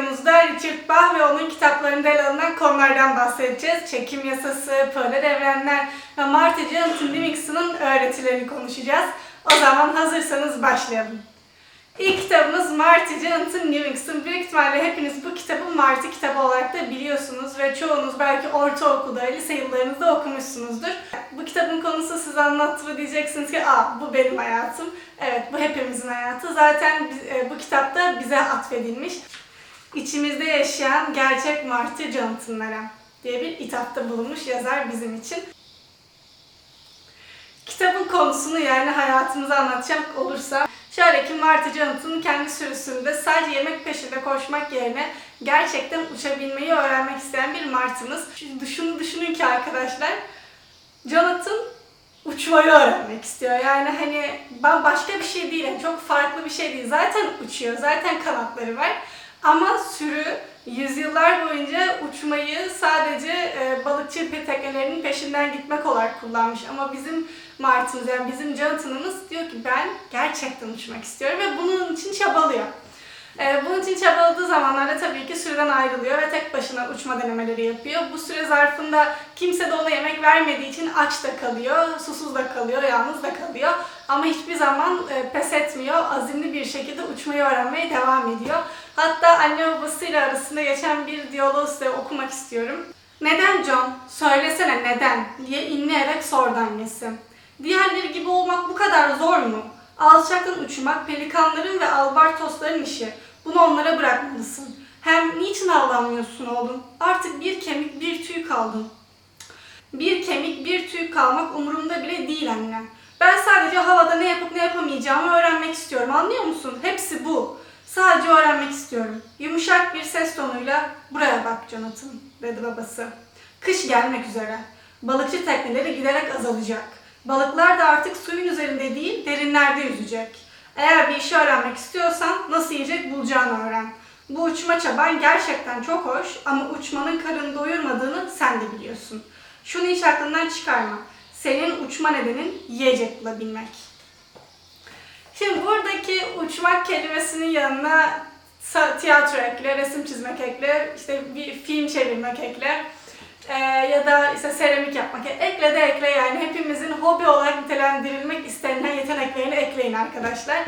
videomuzda Richard Bach ve onun kitaplarında ele alınan konulardan bahsedeceğiz. Çekim yasası, paralel evrenler ve Marty Jonathan Livingston'ın öğretilerini konuşacağız. O zaman hazırsanız başlayalım. İlk kitabımız Marty Jonathan Livingston. Büyük ihtimalle hepiniz bu kitabı Marty kitabı olarak da biliyorsunuz ve çoğunuz belki ortaokulda, lise yıllarınızda okumuşsunuzdur. Bu kitabın konusu size anlattı diyeceksiniz ki aa bu benim hayatım. Evet bu hepimizin hayatı. Zaten e, bu kitapta bize atfedilmiş. İçimizde yaşayan gerçek Marty Jonathan'lara diye bir ithafta bulunmuş yazar bizim için. Kitabın konusunu yani hayatımızı anlatacak olursa şöyle ki Marty Jonathan kendi sürüsünde sadece yemek peşinde koşmak yerine gerçekten uçabilmeyi öğrenmek isteyen bir Marty'miz. Şimdi şunu düşünün ki arkadaşlar Jonathan uçmayı öğrenmek istiyor. Yani hani ben başka bir şey değil, çok farklı bir şey değil. Zaten uçuyor, zaten kanatları var. Ama sürü yüzyıllar boyunca uçmayı sadece e, balıkçı teknelerinin peşinden gitmek olarak kullanmış. Ama bizim Martins yani bizim Jonathan'ımız diyor ki ben gerçekten uçmak istiyorum ve bunun için çabalıyor. Ee, bunun için çabaladığı zamanlarda tabii ki süreden ayrılıyor ve tek başına uçma denemeleri yapıyor. Bu süre zarfında kimse de ona yemek vermediği için aç da kalıyor, susuz da kalıyor, yalnız da kalıyor. Ama hiçbir zaman e, pes etmiyor, azimli bir şekilde uçmayı öğrenmeye devam ediyor. Hatta anne babasıyla arasında geçen bir diyaloğu size okumak istiyorum. Neden John? Söylesene neden? diye inleyerek sordu annesi. Diğerleri gibi olmak bu kadar zor mu? Alçaktan uçmak pelikanların ve albartosların işi. Bunu onlara bırakmalısın. Hem niçin avlanmıyorsun oğlum? Artık bir kemik bir tüy kaldın. Bir kemik bir tüy kalmak umurumda bile değil anne. Ben sadece havada ne yapıp ne yapamayacağımı öğrenmek istiyorum. Anlıyor musun? Hepsi bu. Sadece öğrenmek istiyorum. Yumuşak bir ses tonuyla buraya bak Jonathan dedi babası. Kış gelmek üzere. Balıkçı tekneleri giderek azalacak. Balıklar da artık suyun üzerinde değil, derinlerde yüzecek. Eğer bir işi öğrenmek istiyorsan nasıl yiyecek bulacağını öğren. Bu uçma çaban gerçekten çok hoş ama uçmanın karını doyurmadığını sen de biliyorsun. Şunu hiç aklından çıkarma. Senin uçma nedenin yiyecek bulabilmek. Şimdi buradaki uçmak kelimesinin yanına tiyatro ekle, resim çizmek ekle, işte bir film çevirmek ekle ee, ya da işte seramik yapmak ekle. ekle de ekle yani hepimizin hobi olarak nitelendirilmek istenilen yeteneklerini ekleyin arkadaşlar.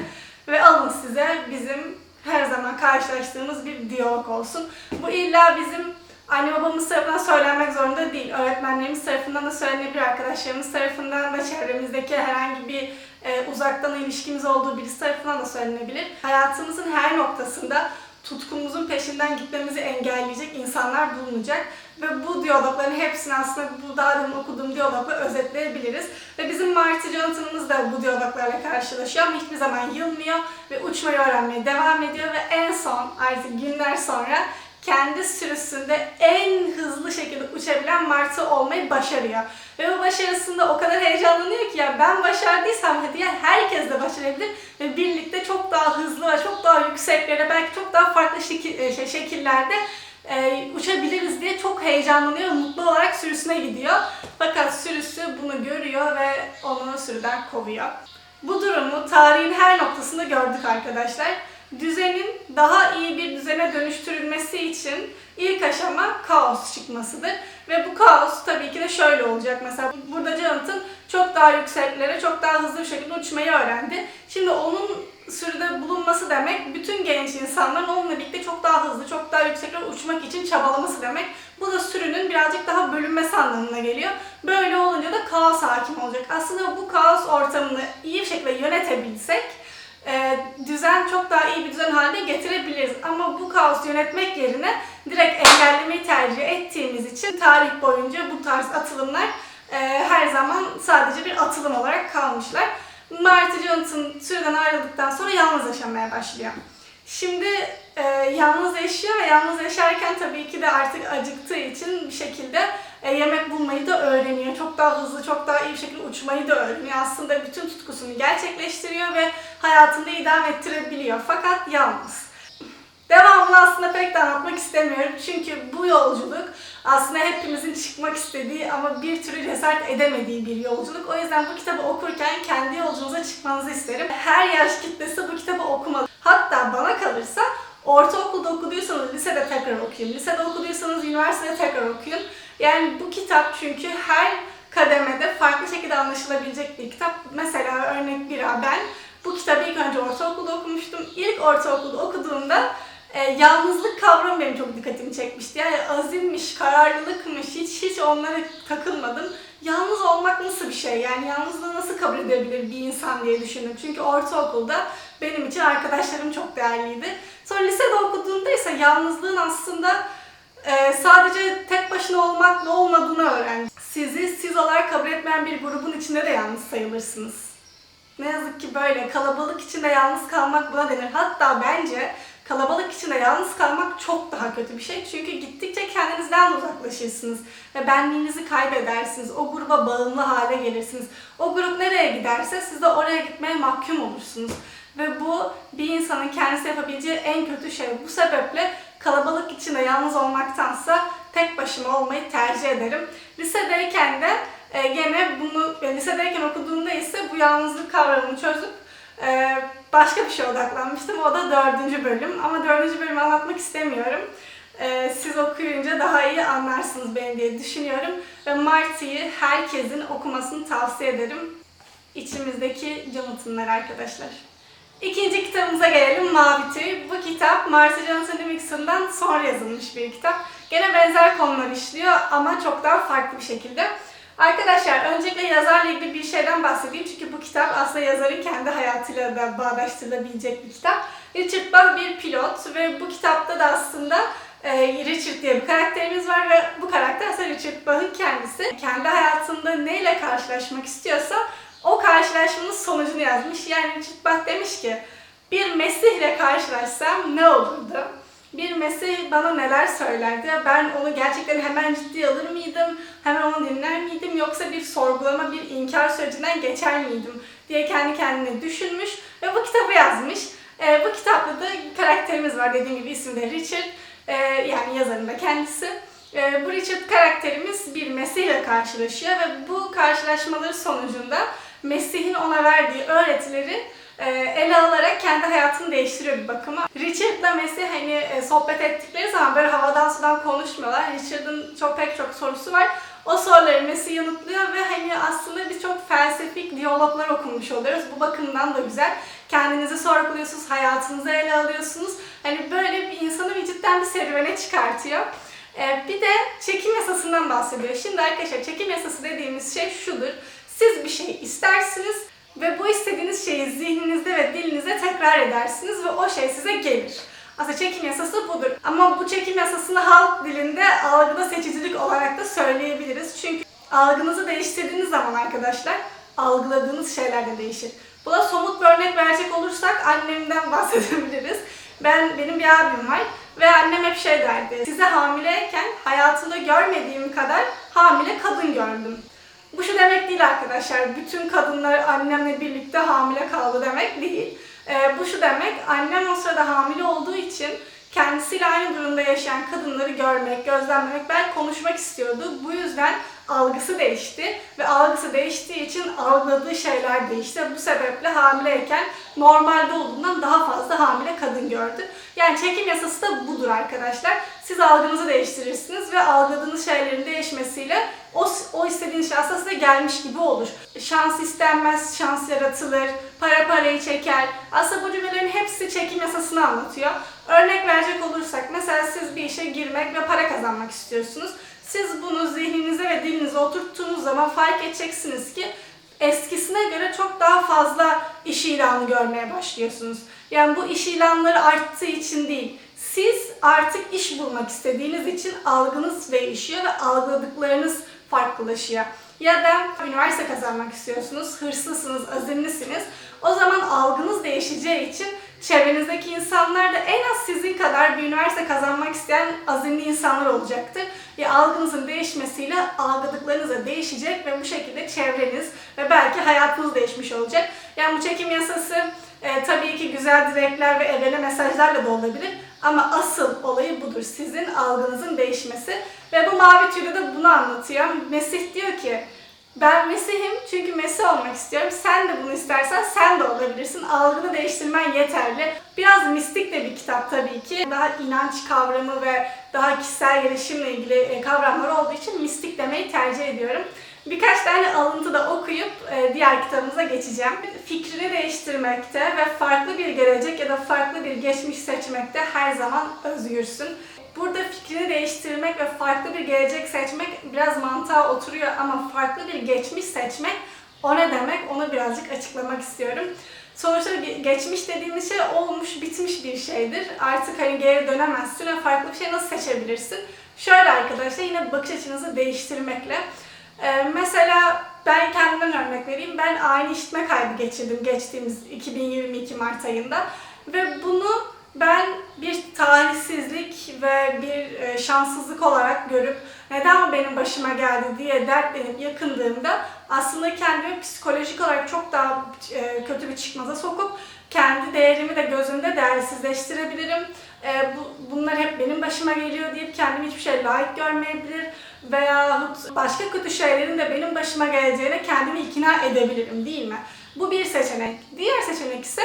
Ve alın size bizim her zaman karşılaştığımız bir diyalog olsun. Bu illa bizim anne babamız tarafından söylenmek zorunda değil. Öğretmenlerimiz tarafından da söylenebilir, arkadaşlarımız tarafından da çevremizdeki herhangi bir e, uzaktan ilişkimiz olduğu birisi tarafından da söylenebilir. Hayatımızın her noktasında tutkumuzun peşinden gitmemizi engelleyecek insanlar bulunacak. Ve bu diyalogların hepsini aslında bu daha demin okuduğum diyalogla özetleyebiliriz. Ve bizim Marty Jonathan'ımız da bu diyaloglarla karşılaşıyor ama hiçbir zaman yılmıyor ve uçmayı öğrenmeye devam ediyor ve en son artık günler sonra kendi sürüsünde en hızlı şekilde uçabilen Marty olmayı başarıyor. Ve bu başarısında o kadar heyecanlanıyor ki ya ben başardıysam hadi herkes de başarabilir ve birlikte çok daha hızlı ve çok daha yükseklere belki çok daha farklı e, şey, şekillerde e, uçabiliriz diye çok heyecanlanıyor mutlu olarak sürüsüne gidiyor. Fakat sürüsü bunu görüyor ve onu sürüden kovuyor. Bu durumu tarihin her noktasında gördük arkadaşlar. Düzenin daha iyi bir düzene dönüştürülmesi için ilk aşama kaos çıkmasıdır. Ve bu kaos tabii ki de şöyle olacak. Mesela burada Jonathan çok daha yükseklere, çok daha hızlı bir şekilde uçmayı öğrendi. Şimdi onun sürüde bulunması demek bütün genç insanların onunla birlikte çok daha hızlı, çok daha yükseklere uçmak için çabalaması demek. Bu da sürünün birazcık daha bölünmesi anlamına geliyor. Böyle olunca da kaos hakim olacak. Aslında bu kaos ortamını iyi bir şekilde yönetebilsek e, düzen çok daha iyi bir düzen haline getirebiliriz. Ama bu kaosu yönetmek yerine direkt engellemeyi tercih ettiğimiz için tarih boyunca bu tarz atılımlar e, her zaman sadece bir atılım olarak kalmışlar. Marty Jonathan süreden ayrıldıktan sonra yalnız yaşamaya başlıyor. Şimdi e, yalnız yaşıyor ve yalnız yaşarken tabii ki de artık acıktığı için bir şekilde e, yemek bulmayı da öğreniyor. Çok daha hızlı, çok daha iyi bir şekilde uçmayı da öğreniyor. Aslında bütün tutkusunu gerçekleştiriyor ve hayatında idam ettirebiliyor. Fakat yalnız. Devamını aslında pek de anlatmak istemiyorum. Çünkü bu yolculuk aslında hepimizin çıkmak istediği ama bir türlü cesaret edemediği bir yolculuk. O yüzden bu kitabı okurken kendi yolculuğunuza çıkmanızı isterim. Her yaş kitlesi bu kitabı okumalı. Hatta bana kalırsa Ortaokulda okuduysanız lisede tekrar okuyun. Lisede okuduysanız üniversitede tekrar okuyun. Yani bu kitap çünkü her kademede farklı şekilde anlaşılabilecek bir kitap. Mesela örnek bir ben bu kitabı ilk önce ortaokulda okumuştum. İlk ortaokulda okuduğumda e, yalnızlık kavramı benim çok dikkatimi çekmişti. Yani azimmiş, kararlılıkmış, hiç hiç onlara takılmadım. Yalnız olmak nasıl bir şey? Yani yalnızlığı nasıl kabul edebilir bir insan diye düşündüm. Çünkü ortaokulda benim için arkadaşlarım çok değerliydi. Sonra lisede okuduğumda ise yalnızlığın aslında e, sadece tek başına olmakla olmadığını öğrendim. Sizi siz olarak kabul etmeyen bir grubun içinde de yalnız sayılırsınız. Ne yazık ki böyle. Kalabalık içinde yalnız kalmak buna denir. Hatta bence kalabalık içinde yalnız kalmak çok daha kötü bir şey. Çünkü gittikçe kendinizden uzaklaşırsınız. Ve benliğinizi kaybedersiniz. O gruba bağımlı hale gelirsiniz. O grup nereye giderse siz de oraya gitmeye mahkum olursunuz. Ve bu bir insanın kendisi yapabileceği en kötü şey. Bu sebeple kalabalık içinde yalnız olmaktansa tek başıma olmayı tercih ederim. Lisedeyken de e, gene bunu e, lisedeyken okuduğumda ise bu yalnızlık kavramını çözüp e, başka bir şeye odaklanmıştım. O da dördüncü bölüm. Ama dördüncü bölümü anlatmak istemiyorum. E, siz okuyunca daha iyi anlarsınız beni diye düşünüyorum. Ve Marty'yi herkesin okumasını tavsiye ederim. İçimizdeki Jonathan'lar arkadaşlar. İkinci kitabımıza gelelim Mavi Tüy. Bu kitap Marcy Livingston'dan sonra yazılmış bir kitap. Gene benzer konular işliyor ama çok daha farklı bir şekilde. Arkadaşlar öncelikle yazarla ilgili bir şeyden bahsedeyim çünkü bu kitap aslında yazarın kendi hayatıyla da bağdaştırılabilecek bir kitap. Richard Bach bir pilot ve bu kitapta da aslında e, Richard diye bir karakterimiz var ve bu karakter aslında Richard Bach'ın kendisi. Kendi hayatında neyle karşılaşmak istiyorsa o karşılaşmanın sonucunu yazmış. Yani Richard demiş ki bir Mesih'le karşılaşsam ne olurdu? Bir Mesih bana neler söylerdi? Ben onu gerçekten hemen ciddiye alır mıydım? Hemen onu dinler miydim? Yoksa bir sorgulama, bir inkar sürecinden geçer miydim? diye kendi kendine düşünmüş ve bu kitabı yazmış. E, bu kitapta da karakterimiz var dediğim gibi ismi de Richard. E, yani yazarın da kendisi. E, bu Richard karakterimiz bir Mesih ile karşılaşıyor ve bu karşılaşmaları sonucunda Mesih'in ona verdiği öğretileri e, ele alarak kendi hayatını değiştiriyor bir bakıma. Richard'la Mesih hani e, sohbet ettikleri zaman böyle havadan sudan konuşmuyorlar. Richard'ın çok pek çok sorusu var. O soruları Mesih yanıtlıyor ve hani aslında biz çok felsefik diyaloglar okumuş oluyoruz. Bu bakımdan da güzel. Kendinizi sorguluyorsunuz, hayatınızı ele alıyorsunuz. Hani böyle bir insanı bir bir serüvene çıkartıyor. Ee, bir de çekim yasasından bahsediyor. Şimdi arkadaşlar çekim yasası dediğimiz şey şudur. Siz bir şey istersiniz ve bu istediğiniz şeyi zihninizde ve dilinizde tekrar edersiniz ve o şey size gelir. Aslında çekim yasası budur. Ama bu çekim yasasını halk dilinde algıda seçicilik olarak da söyleyebiliriz. Çünkü algınızı değiştirdiğiniz zaman arkadaşlar algıladığınız şeyler de değişir. Buna somut bir örnek verecek olursak annemden bahsedebiliriz. Ben benim bir abim var ve annem hep şey derdi. Size hamileyken hayatımda görmediğim kadar hamile kadın gördüm. Bu şu demek değil arkadaşlar. Bütün kadınlar annemle birlikte hamile kaldı demek değil. Ee, bu şu demek. Annem o sırada hamile olduğu için kendisiyle aynı durumda yaşayan kadınları görmek, gözlemlemek, belki konuşmak istiyordu. Bu yüzden algısı değişti ve algısı değiştiği için algıladığı şeyler değişti. Bu sebeple hamileyken normalde olduğundan daha fazla hamile kadın gördü. Yani çekim yasası da budur arkadaşlar. Siz algınızı değiştirirsiniz ve algıladığınız şeylerin değişmesiyle o, o istediğiniz şey aslında size gelmiş gibi olur. Şans istenmez, şans yaratılır, para parayı çeker. Aslında bu cümlelerin hepsi çekim yasasını anlatıyor. Örnek verecek olursak mesela siz bir işe girmek ve para kazanmak istiyorsunuz. Siz bunu zihninize ve dilinize oturttuğunuz zaman fark edeceksiniz ki eskisine göre çok daha fazla iş ilanı görmeye başlıyorsunuz. Yani bu iş ilanları arttığı için değil. Siz artık iş bulmak istediğiniz için algınız değişiyor ve algıladıklarınız farklılaşıyor. Ya da üniversite kazanmak istiyorsunuz, hırslısınız, azimlisiniz. O zaman algınız değişeceği için çevrenizdeki insanlar da en az sizin kadar bir üniversite kazanmak isteyen azimli insanlar olacaktır. Ve algınızın değişmesiyle algıladıklarınız da değişecek ve bu şekilde çevreniz ve belki hayatınız değişmiş olacak. Yani bu çekim yasası e, tabii ki güzel dilekler ve evrene mesajlarla da olabilir. Ama asıl olayı budur. Sizin algınızın değişmesi. Ve bu mavi tüyde de bunu anlatıyor. Mesih diyor ki Ben Mesih'im çünkü Mesih olmak istiyorum. Sen de bunu istersen sen de olabilirsin. Algını değiştirmen yeterli. Biraz mistik de bir kitap tabii ki. Daha inanç kavramı ve daha kişisel gelişimle ilgili e, kavramlar olduğu için mistik demeyi tercih ediyorum. Birkaç tane alıntı da okuyup e, diğer kitabımıza geçeceğim. Fikrini değiştirmekte ve farklı bir gelecek ya da farklı bir geçmiş seçmekte her zaman özgürsün. Burada fikrini değiştirmek ve farklı bir gelecek seçmek biraz mantığa oturuyor ama farklı bir geçmiş seçmek o ne demek onu birazcık açıklamak istiyorum. Sonuçta ge- geçmiş dediğimiz şey olmuş, bitmiş bir şeydir. Artık hani geri dönemezsin ve farklı bir şey nasıl seçebilirsin? Şöyle arkadaşlar yine bakış açınızı değiştirmekle. Ee, mesela ben kendimden örnek vereyim. Ben aynı işitme kaybı geçirdim geçtiğimiz 2022 Mart ayında. Ve bunu ben bir talihsizlik ve bir e, şanssızlık olarak görüp neden bu benim başıma geldi diye dertlenip yakındığımda aslında kendimi psikolojik olarak çok daha e, kötü bir çıkmaza sokup kendi değerimi de gözümde değersizleştirebilirim. E, bu, bunlar hep benim başıma geliyor deyip kendimi hiçbir şey layık görmeyebilir veya başka kötü şeylerin de benim başıma geleceğine kendimi ikna edebilirim değil mi? Bu bir seçenek. Diğer seçenek ise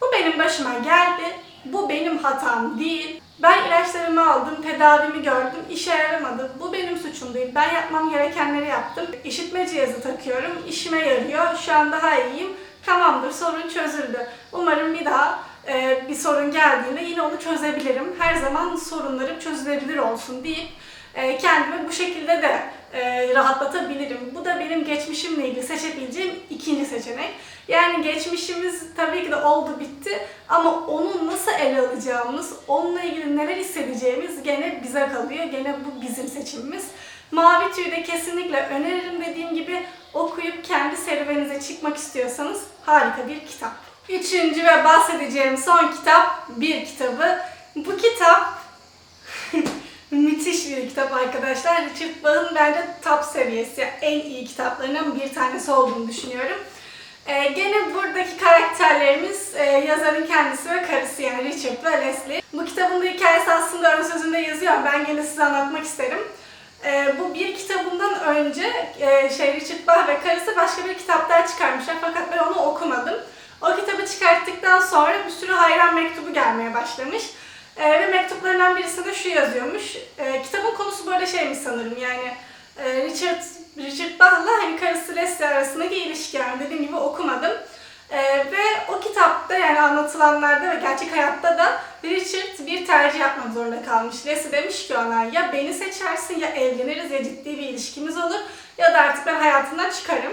bu benim başıma geldi, bu benim hatam değil. Ben ilaçlarımı aldım, tedavimi gördüm, işe yaramadı. Bu benim suçum değil. Ben yapmam gerekenleri yaptım. İşitme cihazı takıyorum, işime yarıyor. Şu an daha iyiyim. Tamamdır, sorun çözüldü. Umarım bir daha e, bir sorun geldiğinde yine onu çözebilirim. Her zaman sorunlarım çözülebilir olsun deyip kendimi bu şekilde de e, rahatlatabilirim. Bu da benim geçmişimle ilgili seçebileceğim ikinci seçenek. Yani geçmişimiz tabii ki de oldu bitti ama onu nasıl ele alacağımız, onunla ilgili neler hissedeceğimiz gene bize kalıyor. Gene bu bizim seçimimiz. Mavi Tüy'ü de kesinlikle öneririm dediğim gibi okuyup kendi serüveninize çıkmak istiyorsanız harika bir kitap. Üçüncü ve bahsedeceğim son kitap bir kitabı. Bu kitap Müthiş bir kitap arkadaşlar. Richard Bach'ın bence top seviyesi, en iyi kitaplarından bir tanesi olduğunu düşünüyorum. Ee, gene buradaki karakterlerimiz e, yazarın kendisi ve karısı yani Richard ve Leslie. Bu kitabın da hikayesi aslında ön sözünde yazıyor ben gene size anlatmak isterim. Ee, bu bir kitabından önce e, şey Richard Bach ve karısı başka bir kitap daha çıkarmışlar fakat ben onu okumadım. O kitabı çıkarttıktan sonra bir sürü hayran mektubu gelmeye başlamış. Ee, ve mektuplarından birisinde şu yazıyormuş. Ee, kitabın konusu böyle şeymiş sanırım yani e, Richard Richard Bach'la hani karısı Leslie arasındaki ilişki yani dediğim gibi okumadım. Ee, ve o kitapta yani anlatılanlarda ve gerçek hayatta da Richard bir tercih yapmak zorunda kalmış. Leslie demiş ki ona ya beni seçersin ya evleniriz ya ciddi bir ilişkimiz olur ya da artık ben hayatından çıkarım.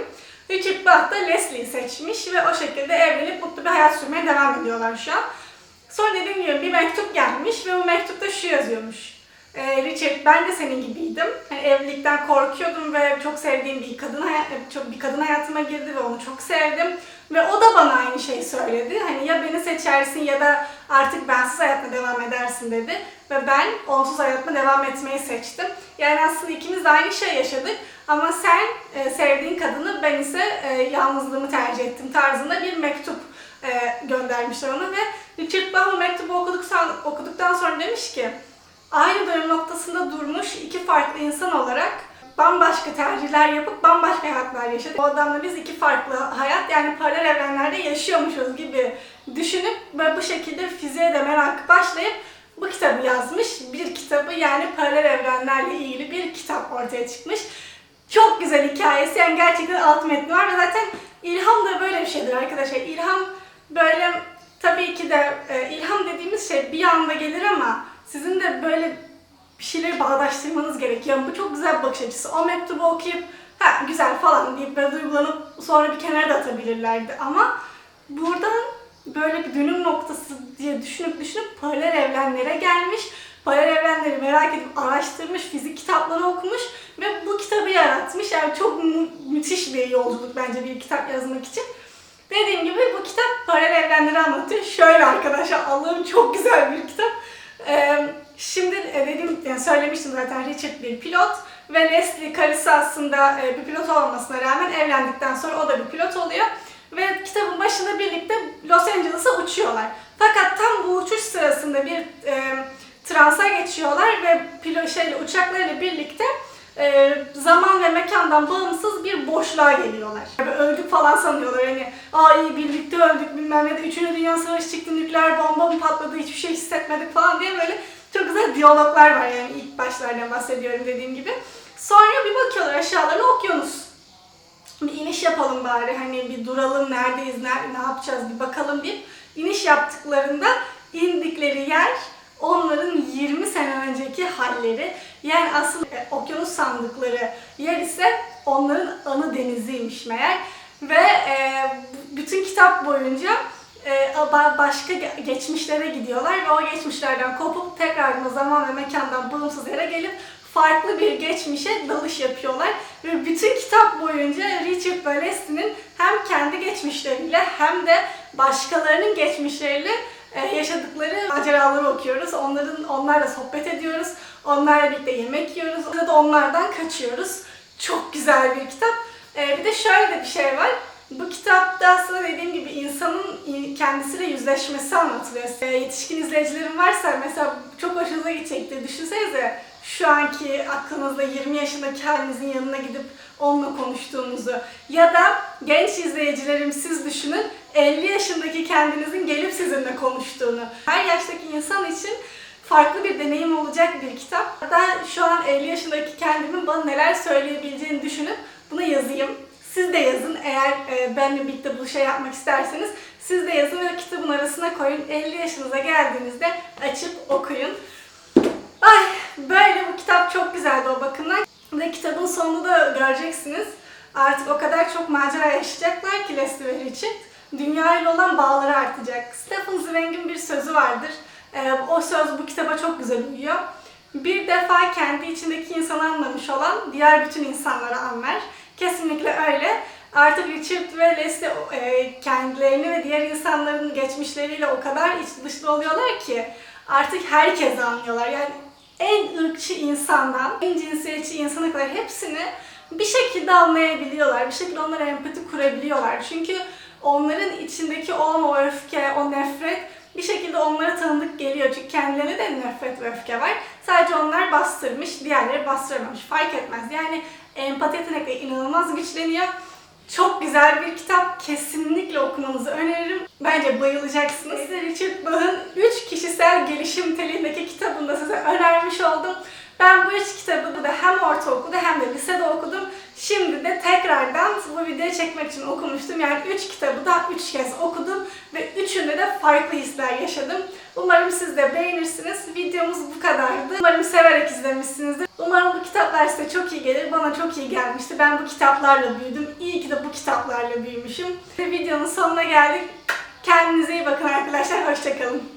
Richard Bach da Leslie'yi seçmiş ve o şekilde evlenip mutlu bir hayat sürmeye devam ediyorlar şu an. Sonra dediğim gibi bir mektup gelmiş ve bu mektupta şu yazıyormuş. Ee, Richard ben de senin gibiydim. Hani evlilikten korkuyordum ve çok sevdiğim bir kadın çok bir kadın hayatıma girdi ve onu çok sevdim. Ve o da bana aynı şeyi söyledi. Hani ya beni seçersin ya da artık bensiz hayatına devam edersin dedi. Ve ben onsuz hayatıma devam etmeyi seçtim. Yani aslında ikimiz de aynı şey yaşadık. Ama sen e, sevdiğin kadını ben ise e, yalnızlığımı tercih ettim tarzında bir mektup e, göndermişler ona ve Richard Bach o mektubu okuduktan, okuduktan sonra demiş ki aynı dönüm noktasında durmuş iki farklı insan olarak bambaşka tercihler yapıp bambaşka hayatlar yaşadık. O adamla biz iki farklı hayat yani paralel evrenlerde yaşıyormuşuz gibi düşünüp ve bu şekilde fiziğe de merak başlayıp bu kitabı yazmış. Bir kitabı yani paralel evrenlerle ilgili bir kitap ortaya çıkmış. Çok güzel hikayesi yani gerçekten alt metni var ve zaten ilham da böyle bir şeydir arkadaşlar. İlham böyle tabii ki de e, ilham dediğimiz şey bir anda gelir ama sizin de böyle bir şeyleri bağdaştırmanız gerekiyor. Bu çok güzel bir bakış açısı. O mektubu okuyup ha güzel falan deyip böyle duygulanıp sonra bir kenara da atabilirlerdi. Ama buradan böyle bir dönüm noktası diye düşünüp düşünüp paralel evrenlere gelmiş. Paralel evrenleri merak edip araştırmış, fizik kitaplarını okumuş ve bu kitabı yaratmış. Yani çok mü- müthiş bir yolculuk bence bir kitap yazmak için. Dediğim gibi bu kitap paralel evrenleri anlatıyor. Şöyle arkadaşlar Allah'ım çok güzel bir kitap. Ee, şimdi e, dediğim yani söylemiştim zaten Richard bir pilot ve Leslie karısı aslında e, bir pilot olmasına rağmen evlendikten sonra o da bir pilot oluyor. Ve kitabın başında birlikte Los Angeles'a uçuyorlar. Fakat tam bu uçuş sırasında bir e, transa geçiyorlar ve pilot şeyle uçaklarıyla birlikte e, zaman ve mekandan bağımsız bir boşluğa geliyorlar. Yani öldük falan sanıyorlar hani aa iyi birlikte öldük bilmem ne de 3. Dünya Savaşı çıktı nükleer bomba mı patladı hiçbir şey hissetmedik falan diye böyle çok güzel diyaloglar var yani ilk başlardan bahsediyorum dediğim gibi. Sonra bir bakıyorlar aşağılarına okyanus. Bir iniş yapalım bari hani bir duralım neredeyiz ne, ne yapacağız bir bakalım bir. İniş yaptıklarında indikleri yer onların 20 sene önceki halleri. Yani asıl e, okyanus sandıkları yer ise onların anı deniziymiş meğer. Ve e, bütün kitap boyunca e, ba- başka ge- geçmişlere gidiyorlar ve o geçmişlerden kopup tekrar zaman ve mekandan bağımsız yere gelip farklı bir geçmişe dalış yapıyorlar. Ve bütün kitap boyunca Richard Valesti'nin hem kendi geçmişleriyle hem de başkalarının geçmişleriyle e, maceraları okuyoruz. Onların onlarla sohbet ediyoruz. Onlarla birlikte yemek yiyoruz. Ya da onlardan kaçıyoruz. Çok güzel bir kitap. E, bir de şöyle de bir şey var. Bu kitapta aslında dediğim gibi insanın kendisiyle yüzleşmesi anlatılıyor. E, yetişkin izleyicilerim varsa mesela çok hoşunuza gidecektir. Düşünsenize şu anki aklınızda 20 yaşındaki halinizin yanına gidip onunla konuştuğunuzu ya da genç izleyicilerim siz düşünün 50 yaşındaki kendinizin gelip sizinle konuştuğunu. Her yaştaki insan için farklı bir deneyim olacak bir kitap. Hatta şu an 50 yaşındaki kendimin bana neler söyleyebileceğini düşünüp bunu yazayım. Siz de yazın eğer e, benimle birlikte bu şey yapmak isterseniz. Siz de yazın ve kitabın arasına koyun. 50 yaşınıza geldiğinizde açıp okuyun. Ay böyle bu kitap çok güzeldi o bakımdan. Ve kitabın sonunda da göreceksiniz. Artık o kadar çok macera yaşayacaklar ki Leslie Richard. Dünya ile olan bağları artacak. Stephen Zweig'in bir sözü vardır. Ee, o söz bu kitaba çok güzel uyuyor. Bir defa kendi içindeki insanı anlamış olan diğer bütün insanlara anlar. Kesinlikle öyle. Artık Richard ve Leslie e, kendilerini ve diğer insanların geçmişleriyle o kadar iç dışlı oluyorlar ki artık herkes anlıyorlar. Yani en ırkçı insandan en cinsiyetçi insana kadar hepsini bir şekilde anlayabiliyorlar. Bir şekilde onlara empati kurabiliyorlar. Çünkü onların içindeki olan o öfke, o nefret bir şekilde onlara tanıdık geliyor. Çünkü kendilerine de nefret ve öfke var. Sadece onlar bastırmış, diğerleri bastırmamış. Fark etmez. Yani empati yetenekleri inanılmaz güçleniyor. Çok güzel bir kitap. Kesinlikle okumanızı öneririm. Bence bayılacaksınız. Size Richard Bach'ın 3 kişisel gelişim niteliğindeki kitabını da size önermiş oldum. Ben bu üç kitabı da hem ortaokulda hem de lisede okudum. Şimdi de tekrardan bu videoyu çekmek için okumuştum. Yani üç kitabı da üç kez okudum ve üçünde de farklı hisler yaşadım. Umarım siz de beğenirsiniz. Videomuz bu kadardı. Umarım severek izlemişsinizdir. Umarım bu kitaplar size çok iyi gelir. Bana çok iyi gelmişti. Ben bu kitaplarla büyüdüm. İyi ki de bu kitaplarla büyümüşüm. Ve videonun sonuna geldik. Kendinize iyi bakın arkadaşlar. Hoşçakalın.